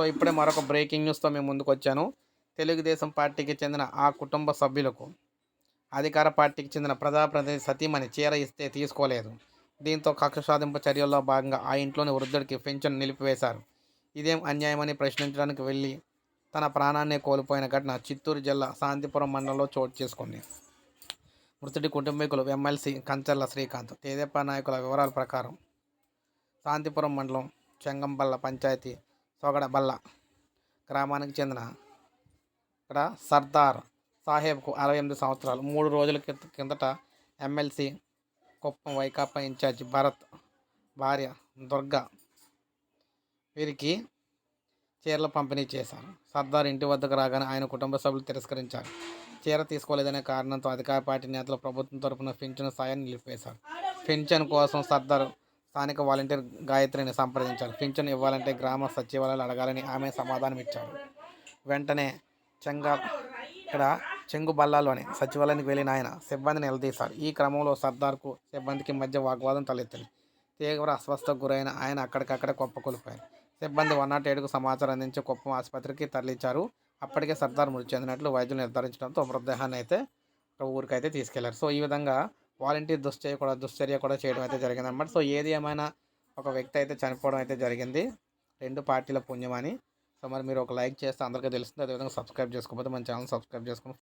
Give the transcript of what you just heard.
So ఇప్పుడే మరొక breaking న్యూస్తో మేము ముందుకు వచ్చాను తెలుగుదేశం పార్టీకి చెందిన ఆ కుటుంబ సభ్యులకు అధికార పార్టీకి చెందిన ప్రజాప్రతినిధి సతీమణి చీర ఇస్తే తీసుకోలేదు. దీంతో కక్ష సాధింపు చర్యల్లో భాగంగా ఆ ఇంట్లోని వృద్ధుడికి పెన్షన్ నిలిపివేశారు. ఇదేం అన్యాయమని ప్రశ్నించడానికి వెళ్ళి తన ప్రాణాన్ని కోల్పోయిన ఘటన చిత్తూరు జిల్లా శాంతిపురం మండలంలో చోటు చేసుకుంది. మృతుడి కుటుంబీకులు ఎమ్మెల్సీ కంచర్ల శ్రీకాంత్ తేదేపా నాయకుల వివరాల ప్రకారం శాంతిపురం మండలం చెంగంబల్ల పంచాయతీ సొగడబల్ల గ్రామానికి చెందిన ఇక్కడ సర్దార్ సాహెబ్కు అరవై ఎనిమిది సంవత్సరాలు. మూడు రోజుల కింద కిందట ఎమ్మెల్సీ కుప్పం వైకాపా ఇన్ఛార్జి భరత్ భార్య దుర్గా వీరికి చీరలు పంపిణీ చేశారు. సర్దార్ ఇంటి వద్దకు రాగానే ఆయన కుటుంబ సభ్యులు తిరస్కరించారు. చీర తీసుకోలేదనే కారణంతో అధికార పార్టీ నేతలు ప్రభుత్వం తరపున పింఛను సాయాన్ని నిలిపివేశారు. పింఛన్ కోసం సర్దార్ స్థానిక వాలంటీర్ గాయత్రిని సంప్రదించారు పింఛన్ ఇవ్వాలంటే గ్రామ సచివాలయాలు అడగాలని ఆమె సమాధానం ఇచ్చారు. వెంటనే చెంగ ఇక్కడ చెంగు బల్లాలోని సచివాలయానికి వెళ్ళిన ఆయన సిబ్బందిని నిలదీశారు. ఈ క్రమంలో సర్దార్కు సిబ్బందికి మధ్య వాగ్వాదం తలెత్తింది. తీవ్ర అస్వస్థకు గురైన ఆయన అక్కడికక్కడే కుప్పకూలిపోయారు సిబ్బంది వన్ నాట్ ఏడుకు సమాచారం అందించి కుప్పం ఆసుపత్రికి తరలించారు. అప్పటికే సర్దార్ మృతి చెందినట్లు వైద్యులు నిర్ధారించడంతో మృతదేహాన్ని అయితే ఊరికైతే తీసుకెళ్ళారు. సో ఈ విధంగా వాలంటీర్ దుశ్చర్య కూడా దుశ్చర్య కూడా చేయడం అయితే జరిగింది అనమాట సో ఏది ఏమైనా ఒక వ్యక్తి అయితే చనిపోవడం అయితే జరిగింది. రెండు పార్టీల పుణ్యమని. సో మరి మీరు ఒక లైక్ చేస్తే అందరికీ తెలుస్తుంది. అదేవిధంగా సబ్స్క్రైబ్ చేసుకోకపోతే మన ఛానల్ సబ్స్క్రైబ్ చేసుకుని